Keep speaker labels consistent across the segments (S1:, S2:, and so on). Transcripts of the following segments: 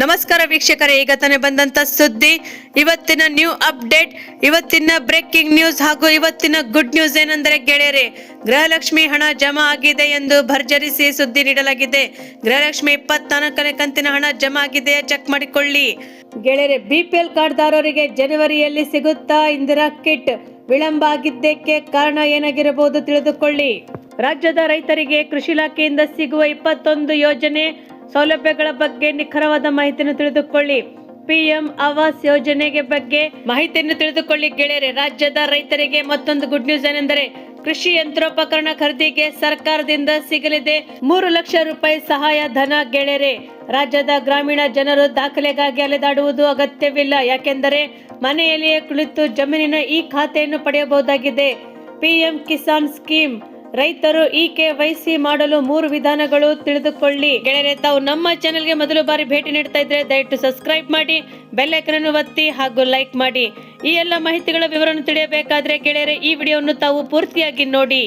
S1: ನಮಸ್ಕಾರ ವೀಕ್ಷಕರೇ, ಈಗ ತಾನೇ ಬಂದಂತ ಸುದ್ದಿ. ಇವತ್ತಿನ ನ್ಯೂ ಅಪ್ಡೇಟ್ ಇವತ್ತಿನ ಬ್ರೇಕಿಂಗ್ ನ್ಯೂಸ್ ಹಾಗೂ ಇವತ್ತಿನ ಗುಡ್ ನ್ಯೂಸ್ ಏನೆಂದರೆ ಗೆಳೆಯರೆ, ಗೃಹಲಕ್ಷ್ಮಿ ಹಣ ಜಮಾ ಆಗಿದೆ ಎಂದು ಭರ್ಜರಿಸಿ ಸುದ್ದಿ ನೀಡಲಾಗಿದೆ. ಗೃಹಲಕ್ಷ್ಮಿ ಇಪ್ಪತ್ನಾಲ್ಕನೇ ಕಂತಿನ ಹಣ ಜಮಾ ಆಗಿದೆಯಾ ಚೆಕ್ ಮಾಡಿಕೊಳ್ಳಿ. ಗೆಳೆಯರೆ ಬಿಪಿಎಲ್ ಕಾರ್ಡ್ದಾರರಿಗೆ ಜನವರಿಯಲ್ಲಿ ಸಿಗುತ್ತಾ ಇಂದಿರಾ ಕಿಟ್? ವಿಳಂಬ ಆಗಿದ್ದಕ್ಕೆ ಕಾರಣ ಏನಾಗಿರಬಹುದು ತಿಳಿದುಕೊಳ್ಳಿ. ರಾಜ್ಯದ ರೈತರಿಗೆ ಕೃಷಿ ಇಲಾಖೆಯಿಂದ ಸಿಗುವ ಇಪ್ಪತ್ತೊಂದು ಯೋಜನೆ ಸೌಲಭ್ಯಗಳ ಬಗ್ಗೆ ನಿಖರವಾದ ಮಾಹಿತಿಯನ್ನು ತಿಳಿದುಕೊಳ್ಳಿ. ಪಿಎಂ ಆವಾಸ್ ಯೋಜನೆಗೆ ಬಗ್ಗೆ ಮಾಹಿತಿಯನ್ನು ತಿಳಿದುಕೊಳ್ಳಿ ಗೆಳೆಯರೆ. ರಾಜ್ಯದ ರೈತರಿಗೆ ಮತ್ತೊಂದು ಗುಡ್ ನ್ಯೂಸ್ ಏನೆಂದರೆ, ಕೃಷಿ ಯಂತ್ರೋಪಕರಣ ಖರೀದಿಗೆ ಸರ್ಕಾರದಿಂದ ಸಿಗಲಿದೆ ಮೂರು ಲಕ್ಷ ರೂಪಾಯಿ ಸಹಾಯ ಧನ ಗೆಳೆಯರೆ. ರಾಜ್ಯದ ಗ್ರಾಮೀಣ ಜನರು ದಾಖಲೆಗಾಗಿ ಅಲೆದಾಡುವುದು ಅಗತ್ಯವಿಲ್ಲ. ಯಾಕೆಂದರೆ, ಮನೆಯಲ್ಲಿಯೇ ಕುಳಿತು ಜಮೀನಿನ ಈ ಖಾತೆಯನ್ನು ಪಡೆಯಬಹುದಾಗಿದೆ. ಪಿಎಂ ಕಿಸಾನ್ ಸ್ಕೀಮ್ ರೈತರು ಈ ಕೆ ಮಾಡಲು ಮೂರು ವಿಧಾನಗಳು ತಿಳಿದುಕೊಳ್ಳಿ. ಗೆಳೆಯರೆ, ತಾವು ನಮ್ಮ ಚಾನೆಲ್ಗೆ ಮೊದಲು ಬಾರಿ ಭೇಟಿ ನೀಡ್ತಾ ಇದ್ರೆ ದಯವಿಟ್ಟು ಸಬ್ಸ್ಕ್ರೈಬ್ ಮಾಡಿ, ಬೆಲ್ ಐಕನ್ ಅನ್ನು ಒತ್ತಿ ಹಾಗೂ ಲೈಕ್ ಮಾಡಿ. ಈ ಎಲ್ಲ ಮಾಹಿತಿಗಳ ವಿವರವನ್ನು ತಿಳಿಯಬೇಕಾದ್ರೆ ಗೆಳೆಯರೆ, ಈ ವಿಡಿಯೋವನ್ನು ತಾವು ಪೂರ್ತಿಯಾಗಿ ನೋಡಿ.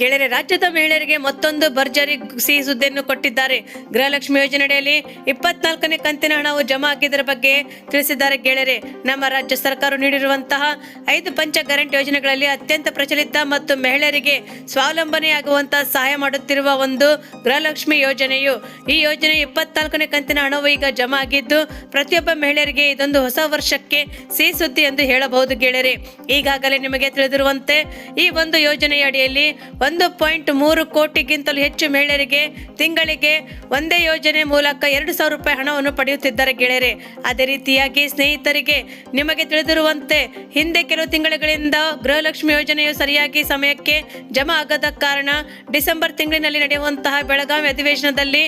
S1: ಗೆಳೆಯರೆ, ರಾಜ್ಯದ ಮಹಿಳೆಯರಿಗೆ ಮತ್ತೊಂದು ಭರ್ಜರಿ ಸಿಹಿ ಸುದ್ದಿಯನ್ನು ಕೊಟ್ಟಿದ್ದಾರೆ. ಗೃಹಲಕ್ಷ್ಮಿ ಯೋಜನೆಯಡಿಯಲ್ಲಿ ಇಪ್ಪತ್ನಾಲ್ಕನೇ ಕಂತಿನ ಹಣವು ಜಮಾ ಆಗಿದ್ದರ ಬಗ್ಗೆ ತಿಳಿಸಿದ್ದಾರೆ ಗೆಳೆಯರೆ. ನಮ್ಮ ರಾಜ್ಯ ಸರ್ಕಾರ ನೀಡಿರುವಂತಹ ಐದು ಪಂಚ ಗ್ಯಾರಂಟಿ ಯೋಜನೆಗಳಲ್ಲಿ ಅತ್ಯಂತ ಪ್ರಚಲಿತ ಮತ್ತು ಮಹಿಳೆಯರಿಗೆ ಸ್ವಾವಲಂಬನೆಯಾಗುವಂತಹ ಸಹಾಯ ಮಾಡುತ್ತಿರುವ ಒಂದು ಗೃಹಲಕ್ಷ್ಮಿ ಯೋಜನೆಯು. ಈ ಯೋಜನೆ ಇಪ್ಪತ್ನಾಲ್ಕನೇ ಕಂತಿನ ಹಣವು ಈಗ ಜಮಾ ಆಗಿದ್ದು, ಪ್ರತಿಯೊಬ್ಬ ಮಹಿಳೆಯರಿಗೆ ಇದೊಂದು ಹೊಸ ವರ್ಷಕ್ಕೆ ಸಿಹಿ ಸುದ್ದಿ ಎಂದು ಹೇಳಬಹುದು ಗೆಳೆಯರೆ. ಈಗಾಗಲೇ ನಿಮಗೆ ತಿಳಿದಿರುವಂತೆ ಈ ಒಂದು ಯೋಜನೆಯ ಅಡಿಯಲ್ಲಿ ಒಂದು ಪಾಯಿಂಟ್ ಮೂರು ಕೋಟಿಗಿಂತಲೂ ಹೆಚ್ಚು ಮಹಿಳೆಯರಿಗೆ ತಿಂಗಳಿಗೆ ಒಂದೇ ಯೋಜನೆ ಮೂಲಕ ಎರಡು ಸಾವಿರ ರೂಪಾಯಿ ಹಣವನ್ನು ಪಡೆಯುತ್ತಿದ್ದಾರೆ ಗೆಳೆಯರೆ. ಅದೇ ರೀತಿಯಾಗಿ ಸ್ನೇಹಿತರಿಗೆ ನಿಮಗೆ ತಿಳಿದಿರುವಂತೆ ಹಿಂದೆ ಕೆಲವು ತಿಂಗಳುಗಳಿಂದ ಗೃಹಲಕ್ಷ್ಮಿ ಯೋಜನೆಯು ಸರಿಯಾಗಿ ಸಮಯಕ್ಕೆ ಜಮಾ ಆಗದ ಕಾರಣ ಡಿಸೆಂಬರ್ ತಿಂಗಳಿನಲ್ಲಿ ನಡೆಯುವಂತಹ ಬೆಳಗಾವಿ ಅಧಿವೇಶನದಲ್ಲಿ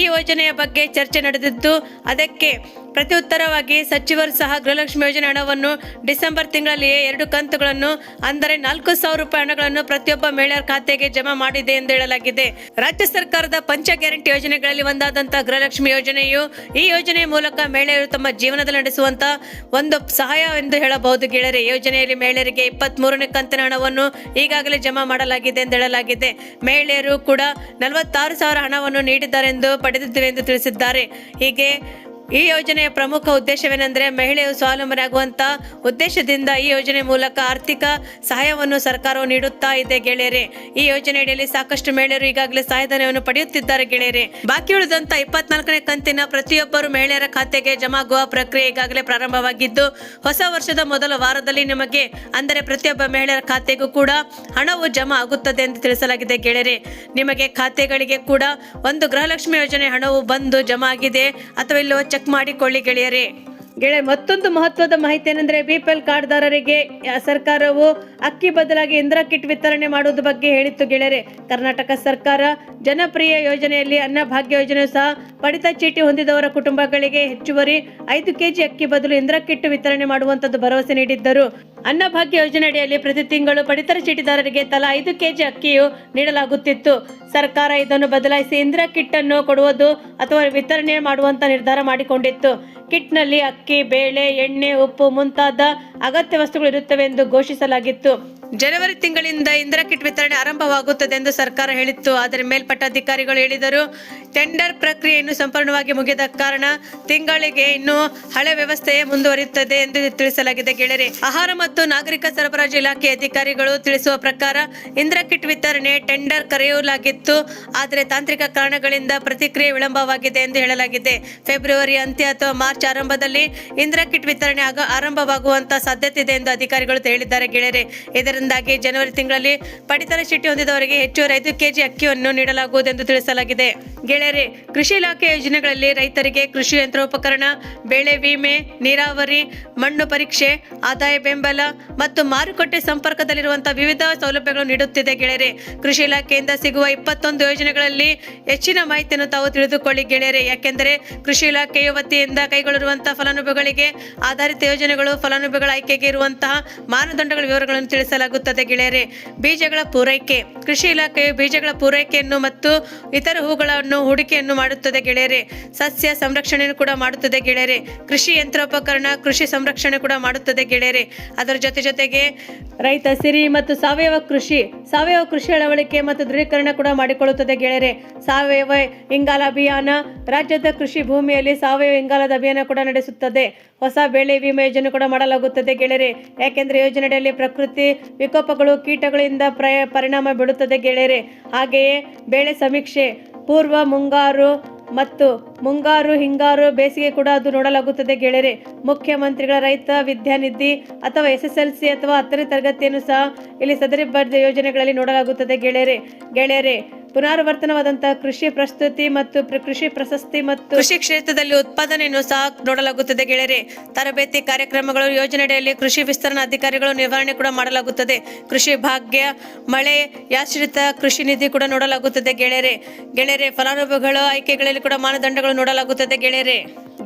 S1: ಈ ಯೋಜನೆಯ ಬಗ್ಗೆ ಚರ್ಚೆ ನಡೆದಿದ್ದು, ಅದಕ್ಕೆ ಪ್ರತ್ಯುತ್ತರವಾಗಿ ಸಚಿವರು ಸಹ ಗೃಹಲಕ್ಷ್ಮಿ ಯೋಜನೆ ಹಣವನ್ನು ಡಿಸೆಂಬರ್ ತಿಂಗಳಲ್ಲಿಯೇ ಎರಡು ಕಂತುಗಳನ್ನು, ಅಂದರೆ ನಾಲ್ಕು ಸಾವಿರ ರೂಪಾಯಿ ಹಣಗಳನ್ನು ಪ್ರತಿಯೊಬ್ಬ ಮಹಿಳೆಯರ ಖಾತೆಗೆ ಜಮಾ ಮಾಡಿದೆ ಎಂದು ಹೇಳಲಾಗಿದೆ. ರಾಜ್ಯ ಸರ್ಕಾರದ ಪಂಚ ಗ್ಯಾರಂಟಿ ಯೋಜನೆಗಳಲ್ಲಿ ಒಂದಾದಂತಹ ಗೃಹಲಕ್ಷ್ಮಿ ಯೋಜನೆಯು ಈ ಯೋಜನೆಯ ಮೂಲಕ ಮಹಿಳೆಯರು ತಮ್ಮ ಜೀವನದಲ್ಲಿ ನಡೆಸುವಂತಹ ಒಂದು ಸಹಾಯ ಎಂದು ಹೇಳಬಹುದು ಗೆಳೆಯರೆ. ಯೋಜನೆಯಲ್ಲಿ ಮಹಿಳೆಯರಿಗೆ ಇಪ್ಪತ್ತ್ ಮೂರನೇ ಕಂತಿನ ಹಣವನ್ನು ಈಗಾಗಲೇ ಜಮಾ ಮಾಡಲಾಗಿದೆ ಎಂದು ಹೇಳಲಾಗಿದೆ. ಮಹಿಳೆಯರು ಕೂಡ ನಲವತ್ತಾರು ಸಾವಿರ ಹಣವನ್ನು ನೀಡಿದ್ದಾರೆಂದು ಪಡೆದಿದ್ದೇವೆ ಎಂದು ತಿಳಿಸಿದ್ದಾರೆ. ಹೀಗೆ ಈ ಯೋಜನೆಯ ಪ್ರಮುಖ ಉದ್ದೇಶವೇನೆಂದರೆ ಮಹಿಳೆಯು ಸ್ವಾವಲಂಬನೆಯಾಗುವಂತ ಉದ್ದೇಶದಿಂದ ಈ ಯೋಜನೆ ಮೂಲಕ ಆರ್ಥಿಕ ಸಹಾಯವನ್ನು ಸರ್ಕಾರವು ನೀಡುತ್ತಾ ಇದೆ ಗೆಳೆಯರೆ. ಈ ಯೋಜನೆಯಡಿಯಲ್ಲಿ ಸಾಕಷ್ಟು ಮಹಿಳೆಯರು ಈಗಾಗಲೇ ಸಹಾಯಧನವನ್ನು ಪಡೆಯುತ್ತಿದ್ದಾರೆ ಗೆಳೆಯರೆ. ಬಾಕಿ ಉಳಿದಂತ ಇಪ್ಪತ್ನಾಲ್ಕನೇ ಕಂತಿನ ಪ್ರತಿಯೊಬ್ಬರು ಮಹಿಳೆಯರ ಖಾತೆಗೆ ಜಮಾ ಆಗುವ ಪ್ರಕ್ರಿಯೆ ಈಗಾಗಲೇ ಪ್ರಾರಂಭವಾಗಿದ್ದು, ಹೊಸ ವರ್ಷದ ಮೊದಲ ವಾರದಲ್ಲಿ ನಿಮಗೆ, ಅಂದರೆ ಪ್ರತಿಯೊಬ್ಬ ಮಹಿಳೆಯರ ಖಾತೆಗೂ ಕೂಡ ಹಣವು ಜಮಾ ಆಗುತ್ತದೆ ಎಂದು ತಿಳಿಸಲಾಗಿದೆ ಗೆಳೆಯರೆ. ನಿಮಗೆ ಖಾತೆಗಳಿಗೆ ಕೂಡ ಒಂದು ಗೃಹಲಕ್ಷ್ಮಿ ಯೋಜನೆ ಹಣವು ಬಂದು ಜಮಾ ಆಗಿದೆ, ಅಥವಾ ಇಲ್ಲವೋ ಚೆಕ್ ಮಾಡಿಕೊಳ್ಳಿ ಗೆಳೆಯರೆ. ಗೆಳೆಯ ಮತ್ತೊಂದು ಮಹತ್ವದ ಮಾಹಿತಿ ಏನಂದ್ರೆ ಬಿಪಿಎಲ್ ಕಾರ್ಡ್ದಾರರಿಗೆ ಸರ್ಕಾರವು ಅಕ್ಕಿ ಬದಲಾಗಿ ಇಂದಿರಾ ಕಿಟ್ ವಿತರಣೆ ಮಾಡುವುದ ಬಗ್ಗೆ ಹೇಳಿತ್ತು ಗೆಳೆಯರೆ. ಕರ್ನಾಟಕ ಸರ್ಕಾರ ಜನಪ್ರಿಯ ಯೋಜನೆಯಲ್ಲಿ ಅನ್ನಭಾಗ್ಯ ಯೋಜನೆಯು ಸಹ ಪಡಿತ ಚೀಟಿ ಹೊಂದಿದವರ ಕುಟುಂಬಗಳಿಗೆ ಹೆಚ್ಚುವರಿ ಐದು ಕೆಜಿ ಅಕ್ಕಿ ಬದಲು ಇಂದಿರಾ ಕಿಟ್ ವಿತರಣೆ ಮಾಡುವಂತದ್ದು ಭರವಸೆ ನೀಡಿದ್ದರು. ಅನ್ನಭಾಗ್ಯ ಯೋಜನೆ ಅಡಿಯಲ್ಲಿ ಪ್ರತಿ ತಿಂಗಳು ಪಡಿತರ ಚೀಟಿದಾರರಿಗೆ ತಲಾ ಐದು ಕೆಜಿ ಅಕ್ಕಿಯು ನೀಡಲಾಗುತ್ತಿತ್ತು. ಸರ್ಕಾರ ಇದನ್ನು ಬದಲಾಯಿಸಿ ಇಂದಿರಾ ಕಿಟ್ ಅನ್ನು ಕೊಡುವುದು ಅಥವಾ ವಿತರಣೆ ಮಾಡುವಂತ ನಿರ್ಧಾರ ಮಾಡಿಕೊಂಡಿತ್ತು. ಕಿಟ್ನಲ್ಲಿ ಅಕ್ಕಿ ಬೇಳೆ ಎಣ್ಣೆ ಉಪ್ಪು ಮುಂತಾದ ಅಗತ್ಯ ವಸ್ತುಗಳು ಇರುತ್ತವೆ ಎಂದು ಘೋಷಿಸಲಾಗಿತ್ತು. ಜನವರಿ ತಿಂಗಳಿಂದ ಇಂದಿರಾ ಕಿಟ್ ವಿತರಣೆ ಆರಂಭವಾಗುತ್ತದೆ ಎಂದು ಸರ್ಕಾರ ಹೇಳಿತ್ತು. ಆದರೆ ಮೇಲ್ಪಟ್ಟ ಅಧಿಕಾರಿಗಳು ಹೇಳಿದರು, ಟೆಂಡರ್ ಪ್ರಕ್ರಿಯೆಯನ್ನು ಸಂಪೂರ್ಣವಾಗಿ ಮುಗಿದ ಕಾರಣ ತಿಂಗಳಿಗೆ ಇನ್ನು ಹಳೆ ವ್ಯವಸ್ಥೆಯೇ ಮುಂದುವರಿಯುತ್ತದೆ ಎಂದು ತಿಳಿಸಲಾಗಿದೆ ಗೆಳೆಯರೆ. ಆಹಾರ ಮತ್ತು ನಾಗರಿಕ ಸರಬರಾಜು ಇಲಾಖೆ ಅಧಿಕಾರಿಗಳು ತಿಳಿಸುವ ಪ್ರಕಾರ ಇಂದಿರಾ ಕಿಟ್ ವಿತರಣೆ ಟೆಂಡರ್ ಕರೆಯಲಾಗಿತ್ತು. ಆದರೆ ತಾಂತ್ರಿಕ ಕಾರಣಗಳಿಂದ ಪ್ರತಿಕ್ರಿಯೆ ವಿಳಂಬವಾಗಿದೆ ಎಂದು ಹೇಳಲಾಗಿದೆ. ಫೆಬ್ರವರಿ ಅಂತ್ಯ ಅಥವಾ ಮಾರ್ಚ್ ಆರಂಭದಲ್ಲಿ ಇಂದಿರಾ ಕಿಟ್ ವಿತರಣೆ ಆಗ ಆರಂಭವಾಗುವಂತ ಸಾಧ್ಯತೆ ಇದೆ ಎಂದು ಅಧಿಕಾರಿಗಳು ಹೇಳಿದ್ದಾರೆ ಗೆಳೆಯರೆ. ಇದರಿಂದಾಗಿ ಜನವರಿ ತಿಂಗಳಲ್ಲಿ ಪಡಿತರ ಚೀಟಿ ಹೊಂದಿದವರಿಗೆ ಹೆಚ್ಚುವರಿ ಐದು ಕೆಜಿ ಅಕ್ಕಿಯನ್ನು ನೀಡಲಾಗುವುದು ಎಂದು ತಿಳಿಸಲಾಗಿದೆ. ಗೆಳೆಯರೆ, ಕೃಷಿ ಇಲಾಖೆ ಯೋಜನೆಗಳಲ್ಲಿ ರೈತರಿಗೆ ಕೃಷಿ ಯಂತ್ರೋಪಕರಣ, ಬೆಳೆ ವಿಮೆ, ನೀರಾವರಿ, ಮಣ್ಣು ಪರೀಕ್ಷೆ, ಆದಾಯ ಬೆಂಬಲ ಮತ್ತು ಮಾರುಕಟ್ಟೆ ಸಂಪರ್ಕದಲ್ಲಿರುವಂತಹ ವಿವಿಧ ಸೌಲಭ್ಯಗಳು ನೀಡುತ್ತಿದೆ ಗೆಳೆಯರೆ. ಕೃಷಿ ಇಲಾಖೆಯಿಂದ ಸಿಗುವ ಇಪ್ಪತ್ತೊಂದು ಯೋಜನೆಗಳಲ್ಲಿ ಹೆಚ್ಚಿನ ಮಾಹಿತಿಯನ್ನು ತಾವು ತಿಳಿದುಕೊಳ್ಳಿ ಗೆಳೆಯರೆ. ಯಾಕೆಂದರೆ ಕೃಷಿ ಇಲಾಖೆಯ ವತಿಯಿಂದ ಕೈಗೊಳ್ಳಿರುವಂತಹ ಫಲಾನುಭವಿಗಳಿಗೆ ಆಧಾರಿತ ಯೋಜನೆಗಳು, ಫಲಾನುಭವಿಗಳ ಆಯ್ಕೆಗೆ ಇರುವಂತಹ ಮಾನದಂಡಗಳ ವಿವರಗಳನ್ನು ತಿಳಿಸಲಾಗುತ್ತದೆ. ಮಾಡಲಾಗುತ್ತದೆ ಗೆಳೆಯರೆ. ಬೀಜಗಳ ಪೂರೈಕೆ. ಕೃಷಿ ಇಲಾಖೆಯು ಬೀಜಗಳ ಪೂರೈಕೆಯನ್ನು ಮತ್ತು ಇತರ ಹೂಗಳನ್ನು ಹೂಡಿಕೆಯನ್ನು ಮಾಡುತ್ತದೆ ಗೆಳೆಯರೆ. ಸಸ್ಯ ಸಂರಕ್ಷಣೆಯನ್ನು ಕೂಡ ಮಾಡುತ್ತದೆ ಗೆಳೆಯರೆ. ಕೃಷಿ ಯಂತ್ರೋಪಕರಣ, ಕೃಷಿ ಸಂರಕ್ಷಣೆ ಕೂಡ ಮಾಡುತ್ತದೆ ಗೆಳೆಯರೆ. ಅದರ ಜೊತೆ ಜೊತೆಗೆ ರೈತ ಸಿರಿ ಮತ್ತು ಸಾವಯವ ಕೃಷಿ ಸಾವಯವ ಕೃಷಿ ಅಳವಡಿಕೆ ಮತ್ತು ದೃಢೀಕರಣ ಕೂಡ ಮಾಡಿಕೊಳ್ಳುತ್ತದೆ ಗೆಳೆಯರೆ. ಸಾವಯವ ಇಂಗಾಲ ಅಭಿಯಾನ, ರಾಜ್ಯದ ಕೃಷಿ ಭೂಮಿಯಲ್ಲಿ ಸಾವಯವ ಇಂಗಾಲದ ಅಭಿಯಾನ ಕೂಡ ನಡೆಸುತ್ತದೆ. ಹೊಸ ಬೆಳೆ ವಿಮೆ ಯೋಜನೆ ಕೂಡ ಮಾಡಲಾಗುತ್ತದೆ ಗೆಳೆಯರೆ. ಯಾಕೆಂದ್ರೆ ಯೋಜನೆಯಲ್ಲಿ ಪ್ರಕೃತಿ ವಿಕೋಪಗಳು ಕೀಟಗಳಿಂದ ಪ್ರಯ, ಪರಿಣಾಮ ಬೀಳುತ್ತದೆ ಗೆಳೆಯರೆ. ಹಾಗೆಯೇ ಬೆಳೆ ಸಮೀಕ್ಷೆ, ಪೂರ್ವ ಮುಂಗಾರು ಮತ್ತು ಮುಂಗಾರು, ಹಿಂಗಾರು ಬೇಸಿಗೆ ಕೂಡ ಅದು ನೋಡಲಾಗುತ್ತದೆ ಗೆಳೆಯರೆ. ಮುಖ್ಯಮಂತ್ರಿಗಳ ರೈತ ವಿದ್ಯಾನಿಧಿ ಅಥವಾ ಎಸ್ ಎಸ್ ಎಲ್ ಸಿ ಅಥವಾ ಹತ್ತನೇ ತರಗತಿಯನ್ನು ಸಹ ಇಲ್ಲಿ ಸದರಿ ಬರ್ದ ಯೋಜನೆಗಳಲ್ಲಿ ನೋಡಲಾಗುತ್ತದೆ ಗೆಳೆಯರೆ. ಗೆಳೆಯರೆ ಪುನರಾವರ್ತನವಾದಂತಹ ಕೃಷಿ ಪ್ರಸ್ತುತಿ ಮತ್ತು ಕೃಷಿ ಪ್ರಶಸ್ತಿ ಮತ್ತು ಕೃಷಿ ಕ್ಷೇತ್ರದಲ್ಲಿ ಉತ್ಪಾದನೆಯನ್ನು ಸಹ ನೋಡಲಾಗುತ್ತದೆ ಗೆಳೆಯರೆ. ತರಬೇತಿ ಕಾರ್ಯಕ್ರಮಗಳು ಯೋಜನೆಯಡಿಯಲ್ಲಿ ಕೃಷಿ ವಿಸ್ತರಣಾ ಅಧಿಕಾರಿಗಳು ನಿರ್ವಹಣೆ ಕೂಡ ಮಾಡಲಾಗುತ್ತದೆ. ಕೃಷಿ ಭಾಗ್ಯ ಮಳೆ ಯಾಶ್ರಿತ ಕೃಷಿ ನಿಧಿ ಕೂಡ ನೋಡಲಾಗುತ್ತದೆ ಗೆಳೆಯರೆ. ಗೆಳೆಯರೆ ಫಲಾನುಭವಿಗಳ ಆಯ್ಕೆಗಳಲ್ಲಿ ಕೂಡ ಮಾನದಂಡಗಳು ನೋಡಲಾಗುತ್ತದೆ ಗೆಳೆಯರೆ.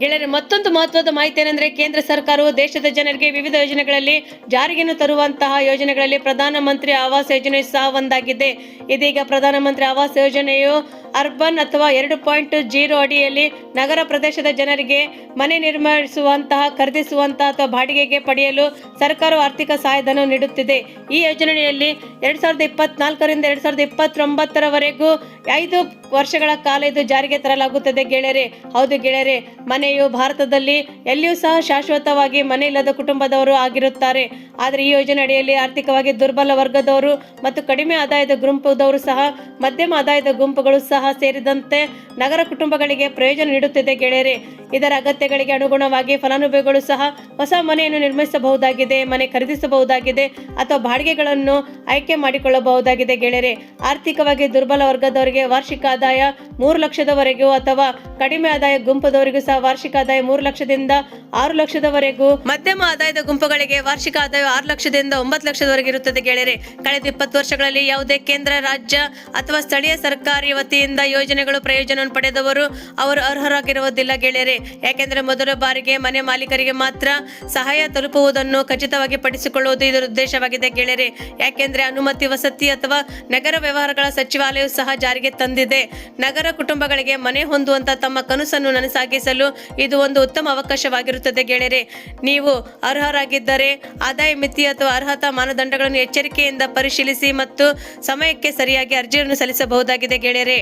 S1: ಗೆಳೆಯರೆ ಮತ್ತೊಂದು ಮಹತ್ವದ ಮಾಹಿತಿ ಏನಂದ್ರೆ ಕೇಂದ್ರ ಸರ್ಕಾರವು ದೇಶದ ಜನರಿಗೆ ವಿವಿಧ ಯೋಜನೆಗಳಲ್ಲಿ ಜಾರಿಗೆಯನ್ನು ತರುವಂತಹ ಯೋಜನೆಗಳಲ್ಲಿ ಪ್ರಧಾನಮಂತ್ರಿ ಆವಾಸ್ ಯೋಜನೆ ಸಹ ಒಂದಾಗಿದೆ. ಇದೀಗ ಪ್ರಧಾನಮಂತ್ರಿ ಆವಾಸ್ ಯೋಜನೆಯು ಅರ್ಬನ್ ಅಥವಾ ಎರಡು ಪಾಯಿಂಟ್ ಜೀರೋ ಅಡಿಯಲ್ಲಿ ನಗರ ಪ್ರದೇಶದ ಜನರಿಗೆ ಮನೆ ನಿರ್ಮಿಸುವಂತಹ, ಖರೀದಿಸುವಂತಹ ಅಥವಾ ಬಾಡಿಗೆಗೆ ಪಡೆಯಲು ಸರ್ಕಾರವು ಆರ್ಥಿಕ ಸಹಾಯಧನ ನೀಡುತ್ತಿದೆ. ಈ ಯೋಜನೆಯಲ್ಲಿ ಎರಡ್ ಸಾವಿರದ ಇಪ್ಪತ್ನಾಲ್ಕರಿಂದ ಎರಡ್ ಸಾವಿರದ ಇಪ್ಪತ್ತೊಂಬತ್ತರವರೆಗೂ ಐದು ವರ್ಷಗಳ ಕಾಲ ಇದು ಜಾರಿಗೆ ತರಲಾಗುತ್ತದೆ ಗೆಳೆಯರೆ. ಹೌದು ಗೆಳೆಯರೆ, ಮನೆಯು ಭಾರತದಲ್ಲಿ ಎಲ್ಲಿಯೂ ಸಹ ಶಾಶ್ವತವಾಗಿ ಮನೆ ಇಲ್ಲದ ಕುಟುಂಬದವರು ಆಗಿರುತ್ತಾರೆ. ಆದರೆ ಈ ಯೋಜನೆ ಅಡಿಯಲ್ಲಿ ಆರ್ಥಿಕವಾಗಿ ದುರ್ಬಲ ವರ್ಗದವರು ಮತ್ತು ಕಡಿಮೆ ಆದಾಯದ ಗುಂಪುದವರು ಸಹ ಮಧ್ಯಮ ಆದಾಯದ ಗುಂಪುಗಳು ಸಹ ಸೇರಿದಂತೆ ನಗರ ಕುಟುಂಬಗಳಿಗೆ ಪ್ರಯೋಜನ ನೀಡುತ್ತಿದೆ ಗೆಳೆಯರೆ. ಇದರ ಅಗತ್ಯಗಳಿಗೆ ಅನುಗುಣವಾಗಿ ಫಲಾನುಭವಿಗಳು ಸಹ ಹೊಸ ಮನೆಯನ್ನು ನಿರ್ಮಿಸಬಹುದಾಗಿದೆ, ಮನೆ ಖರೀದಿಸಬಹುದಾಗಿದೆ ಅಥವಾ ಬಾಡಿಗೆಗಳನ್ನು ಆಯ್ಕೆ ಮಾಡಿಕೊಳ್ಳಬಹುದಾಗಿದೆ ಗೆಳೆಯರೆ. ಆರ್ಥಿಕವಾಗಿ ದುರ್ಬಲ ವರ್ಗದವರಿಗೆ ವಾರ್ಷಿಕ ಆದಾಯ ಮೂರು ಲಕ್ಷದವರೆಗೂ ಅಥವಾ ಕಡಿಮೆ ಆದಾಯ ಗುಂಪದವರಿಗೂ ಸಹ ವಾರ್ಷಿಕ ಆದಾಯ ಮೂರು ಲಕ್ಷದಿಂದ ಆರು ಲಕ್ಷದವರೆಗೂ. ಮಧ್ಯಮ ಆದಾಯದ ಗುಂಪುಗಳಿಗೆ ವಾರ್ಷಿಕ ಆದಾಯ ಆರು ಲಕ್ಷದಿಂದ ಒಂಬತ್ತು ಲಕ್ಷದವರೆಗೆ ಇರುತ್ತದೆ ಗೆಳೆಯರೆ. ಕಳೆದ ಇಪ್ಪತ್ತು ವರ್ಷಗಳಲ್ಲಿ ಯಾವುದೇ ಕೇಂದ್ರ, ರಾಜ್ಯ ಅಥವಾ ಸ್ಥಳೀಯ ಸರ್ಕಾರಿ ವತಿಯಿಂದ ಯೋಜನೆಗಳು ಪ್ರಯೋಜನವನ್ನು ಪಡೆದವರು ಅವರು ಅರ್ಹರಾಗಿರುವುದಿಲ್ಲ ಗೆಳೆಯರೆ. ಯಾಕೆಂದರೆ ಮೊದಲ ಬಾರಿಗೆ ಮನೆ ಮಾಲೀಕರಿಗೆ ಮಾತ್ರ ಸಹಾಯ ತಲುಪುವುದನ್ನು ಖಚಿತವಾಗಿ ಪಡಿಸಿಕೊಳ್ಳುವುದು ಇದರ ಉದ್ದೇಶವಾಗಿದೆ ಗೆಳೆಯರೆ. ಯಾಕೆಂದರೆ ಅನುಮತಿ ವಸತಿ ಅಥವಾ ನಗರ ವ್ಯವಹಾರಗಳ ಸಚಿವಾಲಯವು ಸಹ ಜಾರಿಗೆ ತಂದಿದೆ. ನಗರ ಕುಟುಂಬಗಳಿಗೆ ಮನೆ ಹೊಂದುವಂತ ತಮ್ಮ ಕನಸನ್ನು ನನಸಾಗಿಸಲು ಇದು ಒಂದು ಉತ್ತಮ ಅವಕಾಶವಾಗಿರುತ್ತದೆ ಗೆಳೆಯರೆ. ನೀವು ಅರ್ಹರಾಗಿದ್ದರೆ ಆದಾಯ ಮಿತಿ ಅಥವಾ ಅರ್ಹತಾ ಮಾನದಂಡಗಳನ್ನು ಎಚ್ಚರಿಕೆಯಿಂದ ಪರಿಶೀಲಿಸಿ ಮತ್ತು ಸಮಯಕ್ಕೆ ಸರಿಯಾಗಿ ಅರ್ಜಿಯನ್ನು ಸಲ್ಲಿಸಬಹುದಾಗಿದೆ ಗೆಳೆಯರೆ.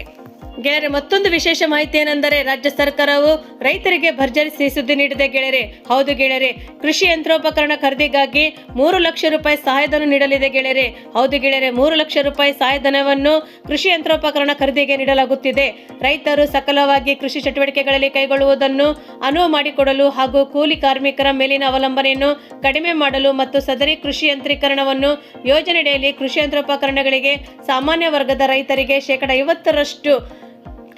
S1: ಗೆಳೆಯರೆ, ಮತ್ತೊಂದು ವಿಶೇಷ ಮಾಹಿತಿ ಏನೆಂದರೆ ರಾಜ್ಯ ಸರ್ಕಾರವು ರೈತರಿಗೆ ಭರ್ಜರಿ ಸಿಹಿ ಸುದ್ದಿ ನೀಡಿದೆ ಗೆಳೆಯರೆ. ಹೌದು ಗೆಳೆಯರೆ, ಕೃಷಿ ಯಂತ್ರೋಪಕರಣ ಖರೀದಿಗಾಗಿ ಮೂರು ಲಕ್ಷ ರೂಪಾಯಿ ಸಹಾಯಧನ ನೀಡಲಿದೆ ಗೆಳೆಯರೆ. ಹೌದು ಗೆಳೆಯರೆ, ಮೂರು ಲಕ್ಷ ರೂಪಾಯಿ ಸಹಾಯಧನವನ್ನು ಕೃಷಿ ಯಂತ್ರೋಪಕರಣ ಖರೀದಿಗೆ ನೀಡಲಾಗುತ್ತಿದೆ. ರೈತರು ಸಕಲವಾಗಿ ಕೃಷಿ ಚಟುವಟಿಕೆಗಳಲ್ಲಿ ಕೈಗೊಳ್ಳುವುದನ್ನು ಅನುವು ಮಾಡಿಕೊಡಲು ಹಾಗೂ ಕೂಲಿ ಕಾರ್ಮಿಕರ ಮೇಲಿನ ಅವಲಂಬನೆಯನ್ನು ಕಡಿಮೆ ಮಾಡಲು ಮತ್ತು ಸದರಿ ಕೃಷಿ ಯಂತ್ರೀಕರಣವನ್ನು ಯೋಜನೆಯಡಿಯಲ್ಲಿ ಕೃಷಿ ಯಂತ್ರೋಪಕರಣಗಳಿಗೆ ಸಾಮಾನ್ಯ ವರ್ಗದ ರೈತರಿಗೆ ಶೇಕಡ ಐವತ್ತರಷ್ಟು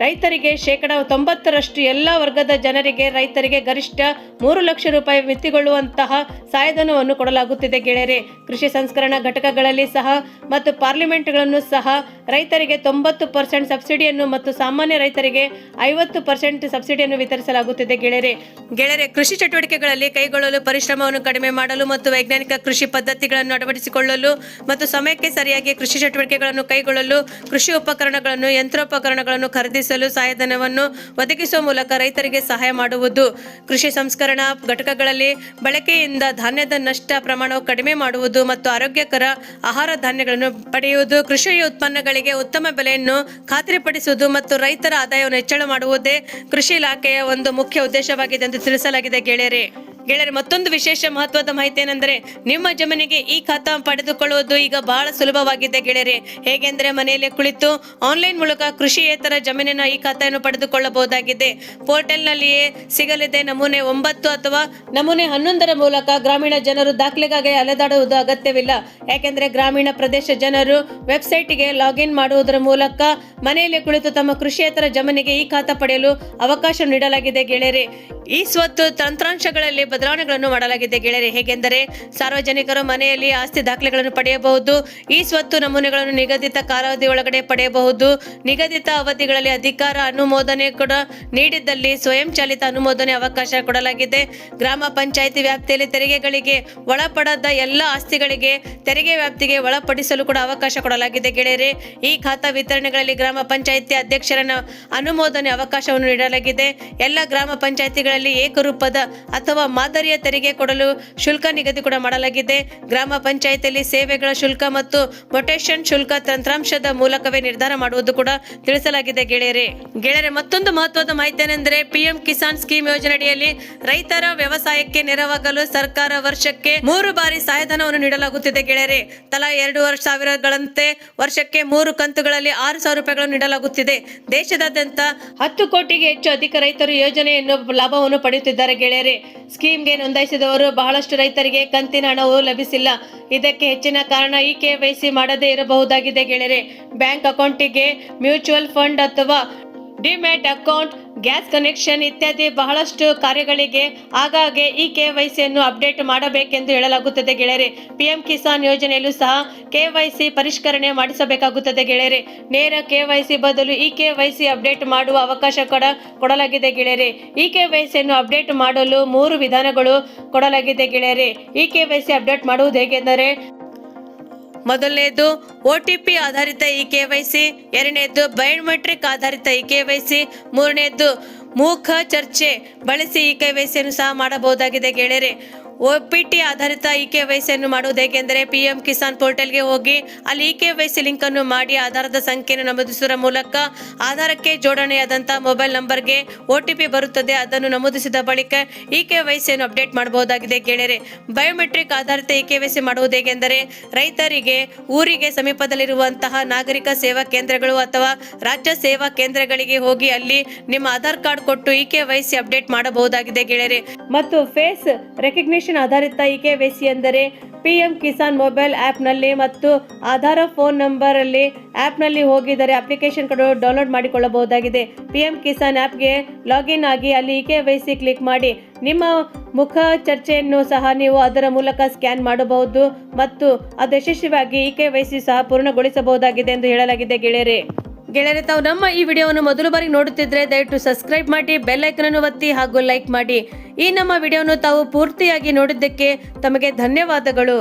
S1: ರೈತರಿಗೆ ಶೇಕಡಾ ತೊಂಬತ್ತರಷ್ಟು ಎಲ್ಲ ವರ್ಗದ ಜನರಿಗೆ ರೈತರಿಗೆ ಗರಿಷ್ಠ ಮೂರು ಲಕ್ಷ ರೂಪಾಯಿ ಮಿತಿಗೊಳ್ಳುವಂತಹ ಸಹಾಯಧನವನ್ನು ಕೊಡಲಾಗುತ್ತಿದೆ ಗೆಳೆಯರೆ. ಕೃಷಿ ಸಂಸ್ಕರಣಾ ಘಟಕಗಳಲ್ಲಿ ಸಹ ಮತ್ತು ಪಾರ್ಲಿಮೆಂಟ್ಗಳನ್ನು ಸಹ ರೈತರಿಗೆ ತೊಂಬತ್ತು ಪರ್ಸೆಂಟ್ ಸಬ್ಸಿಡಿಯನ್ನು ಮತ್ತು ಸಾಮಾನ್ಯ ರೈತರಿಗೆ ಐವತ್ತು ಪರ್ಸೆಂಟ್ ಸಬ್ಸಿಡಿಯನ್ನು ವಿತರಿಸಲಾಗುತ್ತಿದೆ. ಗೆಳೆಯರೆ ಗೆಳೆಯರೆ, ಕೃಷಿ ಚಟುವಟಿಕೆಗಳಲ್ಲಿ ಕೈಗೊಳ್ಳಲು ಪರಿಶ್ರಮವನ್ನು ಕಡಿಮೆ ಮಾಡಲು ಮತ್ತು ವೈಜ್ಞಾನಿಕ ಕೃಷಿ ಪದ್ಧತಿಗಳನ್ನು ಅಳವಡಿಸಿಕೊಳ್ಳಲು ಮತ್ತು ಸಮಯಕ್ಕೆ ಸರಿಯಾಗಿ ಕೃಷಿ ಚಟುವಟಿಕೆಗಳನ್ನು ಕೈಗೊಳ್ಳಲು ಕೃಷಿ ಉಪಕರಣಗಳನ್ನು, ಯಂತ್ರೋಪಕರಣಗಳನ್ನು ಖರೀದಿಸಲು ಸಹಾಯಧನವನ್ನು ಒದಗಿಸುವ ಮೂಲಕ ರೈತರಿಗೆ ಸಹಾಯ ಮಾಡುವುದು. ಕೃಷಿ ಸಂಸ್ಕರಣಾ ಘಟಕಗಳಲ್ಲಿ ಬಳಕೆಯಿಂದ ಧಾನ್ಯದ ನಷ್ಟ ಪ್ರಮಾಣವು ಕಡಿಮೆ ಮಾಡುವುದು. ಮತ್ತು ಆರೋಗ್ಯಕರ ಆಹಾರ ಧಾನ್ಯಗಳನ್ನು ಪಡೆಯುವುದು. ಕೃಷಿ ಉತ್ಪನ್ನಗಳಿಗೆ ಉತ್ತಮ ಬೆಲೆಯನ್ನು ಖಾತ್ರಿಪಡಿಸುವುದು ಮತ್ತು ರೈತರ ಆದಾಯವನ್ನು ಹೆಚ್ಚಳ ಮಾಡುವುದೇ ಕೃಷಿ ಇಲಾಖೆಯ ಒಂದು ಮುಖ್ಯ ಉದ್ದೇಶವಾಗಿದೆ ಎಂದು ತಿಳಿಸಲಾಗಿದೆ ಗೆಳೆಯರೆ. ಗೆಳೆಯರೆ, ಮತ್ತೊಂದು ವಿಶೇಷ ಮಹತ್ವದ ಮಾಹಿತಿ ಏನೆಂದರೆ, ನಿಮ್ಮ ಜಮೀನಿಗೆ ಈ ಖಾತಾ ಪಡೆದುಕೊಳ್ಳುವುದು ಈಗ ಬಹಳ ಸುಲಭವಾಗಿದೆ ಗೆಳೆಯರೇ. ಹೇಗೆಂದರೆ ಮನೆಯಲ್ಲೇ ಕುಳಿತು ಆನ್ಲೈನ್ ಮೂಲಕ ಕೃಷಿಯೇತರ ಜಮೀನಿನ ಈ ಖಾತೆಯನ್ನು ಪಡೆದುಕೊಳ್ಳಬಹುದಾಗಿದೆ. ಪೋರ್ಟಲ್ನಲ್ಲಿಯೇ ಸಿಗಲಿದೆ, ನಮೂನೆ ಒಂಬತ್ತು ಅಥವಾ ನಮೂನೆ ಹನ್ನೊಂದರ ಮೂಲಕ ಗ್ರಾಮೀಣ ಜನರು ದಾಖಲೆಗಾಗಿ ಅಲೆದಾಡುವುದು ಅಗತ್ಯವಿಲ್ಲ. ಯಾಕೆಂದರೆ ಗ್ರಾಮೀಣ ಪ್ರದೇಶ ಜನರು ವೆಬ್ಸೈಟ್ಗೆ ಲಾಗಿನ್ ಮಾಡುವುದರ ಮೂಲಕ ಮನೆಯಲ್ಲೇ ಕುಳಿತು ತಮ್ಮ ಕೃಷಿಯೇತರ ಜಮೀನಿಗೆ ಈ ಖಾತಾ ಪಡೆಯಲು ಅವಕಾಶ ನೀಡಲಾಗಿದೆ ಗೆಳೆಯರೇ. ಈ ಸ್ವತ್ತು ತಂತ್ರಾಂಶಗಳಲ್ಲಿ ಬದಲಾವಣೆಗಳನ್ನು ಮಾಡಲಾಗಿದೆ ಗೆಳೆಯರೆ. ಹೇಗೆಂದರೆ ಸಾರ್ವಜನಿಕರು ಮನೆಯಲ್ಲಿ ಆಸ್ತಿ ದಾಖಲೆಗಳನ್ನು ಪಡೆಯಬಹುದು, ಈ ಸ್ವತ್ತು ನಮೂನೆಗಳನ್ನು ನಿಗದಿತ ಕಾಲಾವಧಿ ಒಳಗಡೆ ಪಡೆಯಬಹುದು. ನಿಗದಿತ ಅವಧಿಗಳಲ್ಲಿ ಅಧಿಕಾರ, ಅನುಮೋದನೆ ಕೂಡ ನೀಡಿದ್ದಲ್ಲಿ ಸ್ವಯಂ ಚಾಲಿತ ಅನುಮೋದನೆ ಅವಕಾಶ ಕೊಡಲಾಗಿದೆ. ಗ್ರಾಮ ಪಂಚಾಯಿತಿ ವ್ಯಾಪ್ತಿಯಲ್ಲಿ ತೆರಿಗೆಗಳಿಗೆ ಒಳಪಡದ ಎಲ್ಲ ಆಸ್ತಿಗಳಿಗೆ ತೆರಿಗೆ ವ್ಯಾಪ್ತಿಗೆ ಒಳಪಡಿಸಲು ಕೂಡ ಅವಕಾಶ ಕೊಡಲಾಗಿದೆ ಗೆಳೆಯರೆ. ಈ ಖಾತಾ ವಿತರಣೆಗಳಲ್ಲಿ ಗ್ರಾಮ ಪಂಚಾಯಿತಿ ಅಧ್ಯಕ್ಷರನ್ನ ಅನುಮೋದನೆ ಅವಕಾಶವನ್ನು ನೀಡಲಾಗಿದೆ. ಎಲ್ಲ ಗ್ರಾಮ ಪಂಚಾಯಿತಿಗಳಲ್ಲಿ ಏಕರೂಪದ ಅಥವಾ ಮಾದರಿಯ ತೆರಿಗೆ ಕೊಡಲು ಶುಲ್ಕ ನಿಗದಿ ಕೂಡ ಮಾಡಲಾಗಿದೆ. ಗ್ರಾಮ ಪಂಚಾಯಿತಿಯಲ್ಲಿ ಸೇವೆಗಳ ಶುಲ್ಕ ಮತ್ತು ಮೊಟೇಷನ್ ಶುಲ್ಕ ತಂತ್ರಾಂಶದ ಮೂಲಕವೇ ನಿರ್ಧಾರ ಮಾಡುವುದು ಕೂಡ ತಿಳಿಸಲಾಗಿದೆ ಗೆಳೆಯರೇ. ಗೆಳೆಯರೆ, ಮತ್ತೊಂದು ಮಹತ್ವದ ಮಾಹಿತಿ ಏನೆಂದರೆ ಪಿಎಂ ಕಿಸಾನ್ ಸ್ಕೀಮ್ ಯೋಜನೆಯಡಿಯಲ್ಲಿ ರೈತರ ವ್ಯವಸಾಯಕ್ಕೆ ನೆರವಾಗಲು ಸರ್ಕಾರ ವರ್ಷಕ್ಕೆ ಮೂರು ಬಾರಿ ಸಹಾಯಧನವನ್ನು ನೀಡಲಾಗುತ್ತಿದೆ ಗೆಳೆಯರೆ. ತಲಾ ಎರಡು ಸಾವಿರಗಳಂತೆ ವರ್ಷಕ್ಕೆ ಮೂರು ಕಂತುಗಳಲ್ಲಿ ಆರು ಸಾವಿರ ರೂಪಾಯಿಗಳನ್ನು ನೀಡಲಾಗುತ್ತಿದೆ. ದೇಶದಾದ್ಯಂತ ಹತ್ತು ಕೋಟಿಗೆ ಹೆಚ್ಚು ಅಧಿಕ ರೈತರು ಯೋಜನೆಯನ್ನು, ಲಾಭವನ್ನು ಪಡೆಯುತ್ತಿದ್ದಾರೆ ಗೆಳೆಯರೆ. ಸ್ಕೀಮ್ಗೆ ನೋಂದಾಯಿಸಿದವರು ಬಹಳಷ್ಟು ರೈತರಿಗೆ ಕಂತಿನ ಹಣವು ಲಭಿಸಿಲ್ಲ. ಇದಕ್ಕೆ ಹೆಚ್ಚಿನ ಕಾರಣ ಈ ಕೆ ಮಾಡದೇ ಇರಬಹುದಾಗಿದೆ ಗೆಳೆಯರೆ. ಬ್ಯಾಂಕ್ ಅಕೌಂಟಿಗೆ ಮ್ಯೂಚುವಲ್ ಫಂಡ್ ಅಥವಾ ಡಿಮ್ಯಾಟ್ ಅಕೌಂಟ್, ಗ್ಯಾಸ್ ಕನೆಕ್ಷನ್ ಇತ್ಯಾದಿ ಬಹಳಷ್ಟು ಕಾರ್ಯಗಳಿಗೆ ಆಗಾಗ್ಗೆ ಈ ಕೆ ವೈ ಸಿಯನ್ನು ಅಪ್ಡೇಟ್ ಮಾಡಬೇಕೆಂದು ಹೇಳಲಾಗುತ್ತದೆ ಗೆಳೆಯರೆ. ಪಿಎಂ ಕಿಸಾನ್ ಯೋಜನೆಯಲ್ಲೂ ಸಹ ಕೆ ವೈ ಸಿ ಪರಿಷ್ಕರಣೆ ಮಾಡಿಸಬೇಕಾಗುತ್ತದೆ ಗೆಳೆಯರೆ. ನೇರ ಕೆ ವೈ ಸಿ ಬದಲು ಈ ಕೆ ವೈ ಸಿ ಅಪ್ಡೇಟ್ ಮಾಡುವ ಅವಕಾಶ ಕೂಡ, ಕೊಡಲಾಗಿದೆ ಗೆಳೆಯರೆ. ಈ ಕೆ ವೈ ಸಿಯನ್ನು ಅಪ್ಡೇಟ್ ಮಾಡಲು ಮೂರು ವಿಧಾನಗಳು ಕೊಡಲಾಗಿದೆ ಗೆಳೆಯರೆ. ಈ ಕೆ ವೈ ಸಿ ಅಪ್ಡೇಟ್ ಮಾಡುವುದು ಹೇಗೆಂದರೆ, ಮೊದಲನೇದು ಒ ಟಿ ಪಿ ಆಧಾರಿತ ಇ ಕೆ ವೈ ಸಿ ಎರಡನೇದು ಬಯೋಮೆಟ್ರಿಕ್ ಆಧಾರಿತ ಇ ಕೆ ವೈ ಸಿ ಮೂರನೇದು ಮೂಖ ಚರ್ಚೆ ಬಳಸಿ ಇ ಕೆ ವೈ ಸಿಯನ್ನು ಸಹ ಮಾಡಬಹುದಾಗಿದೆ ಗೆಳೆಯರೆ. ಒ ಪಿ ಟಿ ಆಧಾರಿತ ಇ ಕೆ ವೈ ಸಿಯನ್ನು ಮಾಡುವುದು ಹೇಗೆಂದರೆ ಪಿ ಎಂ ಕಿಸಾನ್ ಪೋರ್ಟಲ್ಗೆ ಹೋಗಿ ಅಲ್ಲಿ E K Y C link ಅನ್ನು ಮಾಡಿ ಆಧಾರದ ಸಂಖ್ಯೆಯನ್ನು ನಮೂದಿಸುವ ಮೂಲಕ ಆಧಾರಕ್ಕೆ ಜೋಡಣೆಯಾದಂಥ ಮೊಬೈಲ್ ನಂಬರ್ಗೆ ಒ ಟಿ ಪಿ ಬರುತ್ತದೆ, ಅದನ್ನು ನಮೂದಿಸಿದ ಬಳಿಕ ಇ ಕೆ ವೈ ಸಿಯನ್ನು ಅಪ್ಡೇಟ್ ಮಾಡಬಹುದಾಗಿದೆ ಗೆಳೆಯರೆ. ಬಯೋಮೆಟ್ರಿಕ್ ಆಧಾರಿತ ಇ ಕೆ ವೈ ಸಿ ಮಾಡುವುದು ಹೇಗೆಂದರೆ ರೈತರಿಗೆ, ಊರಿಗೆ ಸಮೀಪದಲ್ಲಿರುವಂತಹ ನಾಗರಿಕ ಸೇವಾ ಕೇಂದ್ರಗಳು ಅಥವಾ ರಾಜ್ಯ ಸೇವಾ ಕೇಂದ್ರಗಳಿಗೆ ಹೋಗಿ ಅಲ್ಲಿ ನಿಮ್ಮ ಆಧಾರ್ ಕಾರ್ಡ್ ಕೊಟ್ಟು ಇ ಕೆ ಅಪ್ಡೇಟ್ ಮಾಡಬಹುದಾಗಿದೆ ಗೆಳೆಯರೆ. ಮತ್ತು ಫೇಸ್ ರೆಕಗ್ನಿಷನ್ ಆಧಾರಿತ ಇ ಕೆ ಎಂದರೆ ಪಿ ಎಂ ಕಿಸಾನ್ ಮೊಬೈಲ್ ಆ್ಯಪ್ನಲ್ಲಿ ಮತ್ತು ಆಧಾರ ಫೋನ್ ನಂಬರಲ್ಲಿ ಆ್ಯಪ್ನಲ್ಲಿ ಹೋಗಿದರೆ ಅಪ್ಲಿಕೇಶನ್ ಕಡೆ ಡೌನ್ಲೋಡ್ ಮಾಡಿಕೊಳ್ಳಬಹುದಾಗಿದೆ. ಪಿ ಎಂ ಕಿಸಾನ್ ಆ್ಯಪ್ಗೆ ಲಾಗಿನ್ ಆಗಿ ಅಲ್ಲಿ E K Y C click ಮಾಡಿ ನಿಮ್ಮ ಮುಖ ಚರ್ಚೆಯನ್ನು ಸಹ ನೀವು ಅದರ ಮೂಲಕ ಸ್ಕ್ಯಾನ್ ಮಾಡಬಹುದು ಮತ್ತು ಅದು ಯಶಸ್ವಿಯಾಗಿ ಇ ಕೆ ವೈ ಸಿ ಸಹ ಪೂರ್ಣಗೊಳಿಸಬಹುದಾಗಿದೆ ಎಂದು ಹೇಳಲಾಗಿದೆ ಗೆಳೆಯರೆ. ಗೆಳೆಯರೆ, ತಾವು ನಮ್ಮ ಈ ವಿಡಿಯೋವನ್ನು ಮೊದಲು ಬಾರಿ ನೋಡುತ್ತಿದ್ರೆ ದಯವಿಟ್ಟು ಸಬ್ಸ್ಕ್ರೈಬ್ ಮಾಡಿ, ಬೆಲ್ ಅನ್ನು ಒತ್ತಿ ಹಾಗೂ ಲೈಕ್ ಮಾಡಿ. ಈ ನಮ್ಮ ವಿಡಿಯೋವನ್ನು ತಾವು ಪೂರ್ತಿಯಾಗಿ ನೋಡಿದ್ದಕ್ಕೆ ತಮಗೆ ಧನ್ಯವಾದಗಳು.